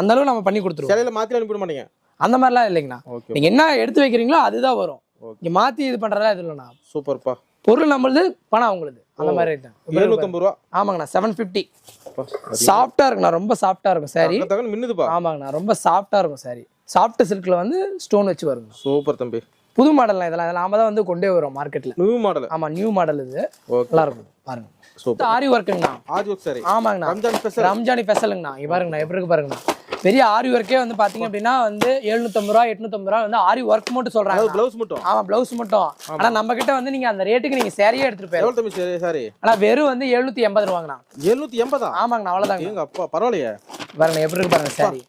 அந்த அளவு நம்ம பண்ணி கொடுத்துருவோம். சேலையில மாத்தி அனுப்பிட மாட்டீங்க? அந்த மாதிரிலாம் இல்லைங்கண்ணா. ஓகே நீங்க என்ன எடுத்து வைக்கிறீங்களோ அதுதான் வரும். இங்க மாத்தி இது பண்றதா இது இல்லைண்ணா. சூப்பர்ப்பா. பொருள் நம்மளுது பணம் அவங்களுது. அந்த மாதிரி எழுநூத்தம்பது ரூபா? ஆமாங்கண்ணா செவன் ஃபிஃப்டி சாஃப்டா இருக்குண்ணா ரொம்ப சாஃப்டா இருக்கும் சாரி மின்னுதுப்பா. ஆமாங்கண்ணா ரொம்ப சாஃப்டா இருக்கும் சாரி சாஃப்ட் சில்க்ல வந்து ஸ்டோன் வச்சு வருங்க சூப்பர் தம்பி. புது மாடல்லாம் இதெல்லாம் இதெல்லாம் நாம தான் வந்து கொண்டே வரோம் மார்க்கெட்ல நியூ மாடல் ஆமா நியூ மாடல் இது. நல்லா இருக்கும். பாருங்க. ஆரி ஒர்க்குங்கண்ணா ஆஜ் ஒர்க் சாரி ஆமாங்கண்ணா. ரம்ஜான் ஸ்பெஷல் ரம்ஜானி ஸ்பெஷலுங்கண்ணா இங்க பாருங்கண்ணா எப்படி இருக்கு பாருங்கண்ணா. பெரிய ஆரி ஒர்க்கே வந்து பாத்தீங்க அப்படின்னா வந்து எழுநூத்தம்பது ரூபா எட்நூத்தம்பது ரூபா வந்து ஆரி ஒர்க் மட்டும் சொல்றாங்க. பிளவுஸ் மட்டும்? ஆமா பிளவுஸ் மட்டும். ஆனா நம்ம கிட்ட வந்து நீங்க அந்த ரேட்டுக்கு நீங்க சேரியே எடுத்துட்டு தம்பி சாரி சாரி ஆனா வெறும் வந்து எழுநூத்தி எண்பது ரூபாங்கண்ணா. எழுநூத்தி எண்பதா ஆமாங்கண்ணா அவ்வளவுதாங்க எங்க அப்பா பரவாயில்லையே. பாருங்க எப்படி இருக்கு பாருங்க சாரி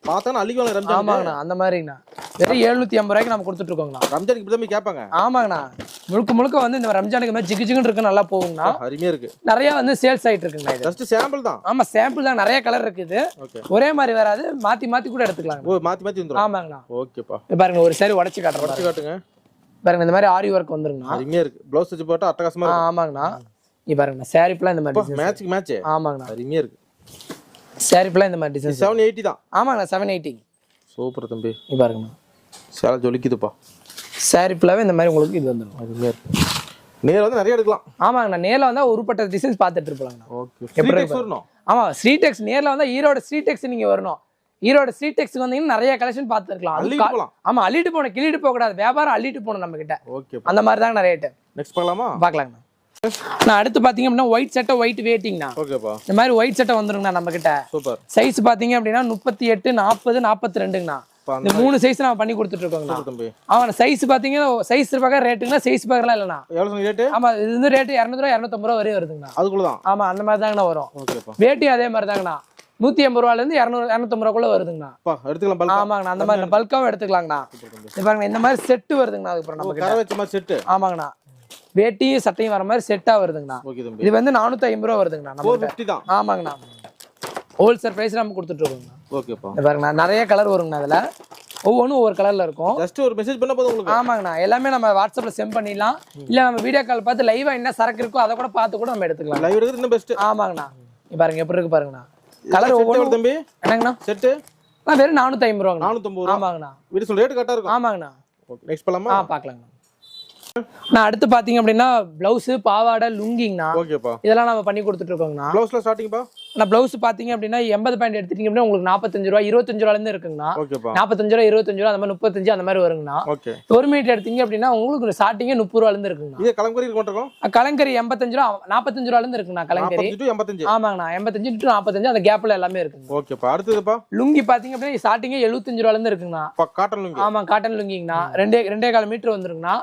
அள்ளிக்குவாங்க ரம்ஜான் ஆமாங்கண்ணா அந்த மாதிரிங்கண்ணா. வெறும் எழுநூத்தி எண்பது ரூபாய்க்கு நம்ம கொடுத்துட்டு இருக்கோங்கண்ணா. ரம்ஜானுக்கு இப்படி கேட்பாங்க? ஆமாங்கண்ணா. முழுக்க முழுக்க வந்து இந்த ரம்ஜானுக்கு மாதிரி ஜிகு ஜிகுன்னு இருக்கு நல்லா போகுங்கண்ணா அருமையா இருக்கு. நிறைய வந்து சேல்ஸ் ஆயிட்டு இருக்குங்கண்ணா இது. ஜஸ்ட் சாம்பிள் தான். ஆமா சாம்பிள் தான். நிறைய கலர் இருக்குது. ஒரே மாதிரி வராது. மாத்தி மாத்தி கூட எடுத்துக்கலாங்க. ஓ மாத்தி மாத்தி வந்துரும். ஆமாங்கண்ணா. ஓகேப்பா. பாருங்க ஒரு சாரி உடச்சு காட்டுறேன் வச்சு காட்டுங்க. பாருங்க இந்த மாதிரி ஆரி ஒர்க் வந்துருங்கண்ணா. அருமையா இருக்கு. பிளவுஸ் வச்சு போட்டா அட்டகாசமா இருக்கு. ஆமாங்கண்ணா. இங்க பாருங்கண்ணா சாரி ஃபுல்லாக இந்த மாதிரி மேட்ச்க்கு மேட்ச் ஆமாங்கண்ணா. அருமையா இருக்கு. சாரி ஃபுல்லாக இந்த மாதிரி டிசைன் செவன் எயிட்டி தான். ஆமாங்கண்ணா செவன் எயிட்டி சூப்பர் தம்பி. இங்க பாருங்கண்ணா. சேலை ஜொலிக்குதுப்பா. சாரி ஃபுல்லாகவே இந்த மாதிரி உங்களுக்கு இது வந்துடும் அருமையா இருக்கு. நேரா வந்து நிறைய எடுக்கலாம். ஆமாங்கண்ணா நேரில் வந்தால் உருப்பட்ட டிசைன்ஸ் பார்த்துட்டு இருப்பாங்கண்ணா ஓகே எப்படி? வரணும். ஆமாம் ஸ்ட்ரீடெக்ஸ் நேரில் வந்தால் ஈரோடு ஸ்ட்ரீடெக்ஸ் நீங்கள் வரணும். ஈரோடு ஸ்ட்ரீடெக்ஸ்க்கு வந்தீங்கன்னா நிறைய கலெக்ஷன் பார்த்துருக்கலாம் அள்ளிட்டு ஆமாம் அள்ளிட்டு போகணும் கிள்ளிட்டு போகக்கூடாது வியாபாரம் அள்ளிட்டு போகணும் நம்ம கிட்ட ஓகே அந்த மாதிரி தாங்க ரேட்டு நெக்ஸ்ட் பார்க்கலாமா? பார்க்கலாங்கண்ணா. நான் அடுத்து பார்த்தீங்க அப்படின்னா ஒயிட் சட்டை ஒயிட் வேட்டிங்கண்ணா ஓகேப்பா இந்த மாதிரி ஒயிட் சட்டை வந்துருங்கண்ணா நம்ம கிட்ட சூப்பர் சைஸ் பார்த்தீங்க அப்படின்னா முப்பத்தி எட்டு நாற்பது நாற்பத்தி ரெண்டுங்கண்ணா. இந்த மூணு சைஸ் நம்ம பண்ணி கொடுத்துட்டு சூப்பர் தம்பி. சைஸ் பார்த்தீங்கன்னா சைஸ் பார்க்க ரேட்டுங்கண்ணா சைஸ் பார்க்கலாம் இல்லைண்ணா. எவ்வளவு ரேட்டு ஆமா இது வந்து ரேட்டு இரநூறுவா இரநூத்தம்பது ரூபா வரையும் வருதுங்கண்ணா. அதுக்குள்ள தான் ஆமா அந்த மாதிரி தாங்கண்ணா வரும். வேட்டி அதே மாதிரி தாங்கண்ணா. நூத்தி எண்பது ரூபாலேருந்து இரநூறு இரநூத்தம்பது ரூபாக்குள்ள வருதுங்கண்ணா. எடுத்துக்கலாம் ஆமாங்கண்ணா அந்த மாதிரி பல்காவும் எடுத்துக்கலாங்கண்ணா. பாருங்க இந்த மாதிரி செட்டு வருதுங்கண்ணா அதுக்கப்புறம் நம்ம செட்டு ஆமாங்கண்ணா. வேட்டியும் சட்டையும் வர மாதிரி செட்டா வருதுங்கண்ணா. இது வந்து நானூத்தி ஐம்பது ரூபா வருதுங்கண்ணா நம்ம ஆமாங்கண்ணா. ஹோல்சேல் ப்ரைஸ் நம்ம கொடுத்துட்டு இருக்கோங்கண்ணா ஓகேப்பா. பாருங்கண்ணா நிறைய கலர் வருங்கண்ணா அதுல ஒவ்வொன்றும் ஒவ்வொரு கலர்ல இருக்கும். ஜஸ்ட் ஒரு மெசேஜ் பண்ண போதும் உங்களுக்கு? ஆமாங்கண்ணா. எல்லாமே நம்ம வாட்ஸ்அப்ல சென்ட் பண்ணிடலாம். இல்ல நம்ம வீடியோ கால் பார்த்து லைவா என்ன சரக்கு இருக்கோ அதை கூட பார்த்து கூட நம்ம எடுத்துக்கலாம். லைவ் எடுக்கிறது இன்னும் பெஸ்ட் ஆமாங்கண்ணா. பாருங்க எப்படி இருக்கு பாருங்கண்ணா. கலர் ஒவ்வொன்றும் தம்பி? என்னங்கண்ணா? செட்டு அண்ணா, வெறும் நானூத்தி ஐம்பது ரூபாங்கண்ணா. நானூத்தம்பது ரூபா. ஆமாங்கண்ணா. வீடு சொல்ல ரேட் கரெக்டா இருக்கும் ஆமாங்கண்ணா. நெக்ஸ்ட் பண்ணலாமா ஆ பார்க்கலாங்கண்ணா. நான் அடுத்து பாத்தீங்க அப்படின்னா பிளவுஸ் பாவாடை லுங்கிங்கண்ணா. ஓகேப்பா இதெல்லாம் நம்ம பண்ணி கொடுத்துட்டு இருக்கோங்கண்ணா. ப்ளவுஸ்ல ஸ்டார்டிங்ப்பா நான் பிளவுஸ் பாத்தீங்க அப்படின்னா எண்பது பாயிண்ட் எடுத்துட்டீங்க அப்படின்னா உங்களுக்கு நாற்பத்தஞ்சு ரூபா இருபத்தஞ்சு ரூபால இருந்து இருக்குங்கண்ணா. நாற்பத்தஞ்சு ரூபா இருபத்தஞ்சு ரூபா அந்த மாதிரி முப்பத்தஞ்சு அந்த மாதிரி வருங்கண்ணா. ஒரு மீட்டர் எடுத்தீங்க அப்படின்னா உங்களுக்கு ஸ்டார்டிங்கே முப்பது ரூபால இருந்து இருக்குங்கண்ணா. இதே கலங்கரி கொண்டிருக்கோம் கலங்கரி எண்பத்தஞ்சு ரூபா நாற்பத்தஞ்சு ரூபால இருந்து இருக்குண்ணா கலங்கரி எண்பத்தஞ்சு. ஆமாங்கண்ணா எண்பத்தஞ்சு டு நாற்பத்தஞ்சு அந்த கேப்ல எல்லாமே இருக்குங்க. ஓகேப்பா அடுத்ததுப்பா லுங்கி பாத்தீங்க அப்படின்னா ஸ்டார்டிங்கே எழுபத்தஞ்சு ரூபால இருந்து இருக்குங்கண்ணா. காட்டன் லுங்கி. ஆமா காட்டன் லுங்கிங்கண்ணா. ரெண்டே ரெண்டே கால் மீட்டர் வந்துருங்கண்ணா.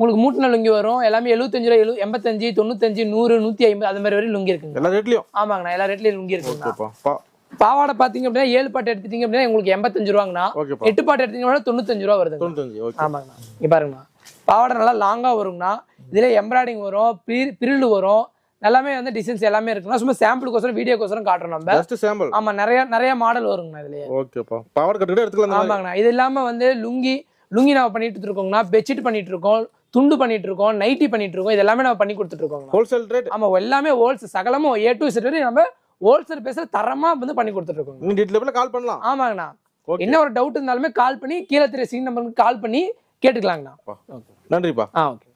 உங்களுக்கு மூட்டின லுங்கி வரும். எல்லாமே எழுபத்தஞ்சு ரூபா எழு எண்பத்தஞ்சு தொண்ணூத்தஞ்சு நூறு நூத்தி ஐம்பது அது மாதிரி வரையும் லுங்கி இருக்குங்க. எல்லா ரேட்லயும் ஆமாங்கண்ணா எல்லா ரேட்லயும் லுங்கி இருக்குங்கண்ணா ஓகேப்பா. பா பாவாடை பாத்தீங்க அப்படின்னா ஏழு பாட்டு எடுத்துட்டீங்க அப்படின்னா உங்களுக்கு எண்பத்தஞ்சு ரூபாங்கண்ணா. எட்டு பாட்டு எடுத்தீங்க அப்படின்னா தொண்ணூத்தஞ்சு ரூபா ஓகே. ஆமாங்கண்ணா. இங்க பாருங்கண்ணா. பாவாடை நல்லா லாங்கா வருங்கண்ணா. இதுல எம்ப்ராய்டிங் வரும் பிரி- பிரில் வரும். எல்லாமே வந்து டிசைன்ஸ் எல்லாமே இருக்குண்ணா. சும்மா சாம்பிளுக்கோசரம் வீடியோக்கோசரம் காட்டுறோம் நம்ம. ஜஸ்ட் சாம்பிள் ஆமா நிறைய நிறைய மாடல் வருங்கண்ணா இதுலயே. ஓகேப்பா. பவர் கட்டுக்கிட்டே எடுத்துக்கலாம். ஆமாங்கண்ணா. இது இல்லாம வந்து லுங்கி லுங்கி நம்ம பண்ணிட்டு இருக்கோங்கண்ணா. பெட்ஷீட் பண்ணிட்டு இருக்கோம் துண்டு பண்ணிட்டு இருக்கோம் நைட்டி பண்ணிட்டு இருக்கோம். இது எல்லாமே நம்ம பண்ணி கொடுத்துட்டு இருக்கோம் ஹோல்சேல் ரேட் ஆமா எல்லாமே ஹோல்சேல் சகலமும் ஏ டு செட் வரையும் நம்ம ஹோல்சேல் பேசுற தரமா வந்து பண்ணி கொடுத்துட்டு இருக்கோம் நீங்க டீட்டெயில் கால் பண்ணலாம். ஆமாங்கண்ணா. என்ன ஒரு டவுட் இருந்தாலுமே கால் பண்ணி கீழே தெரிய சீன் நம்பருக்கு கால் பண்ணி கேட்டுக்கலாங்கண்ணா. நன்றிப்பா. ஆ ஓகே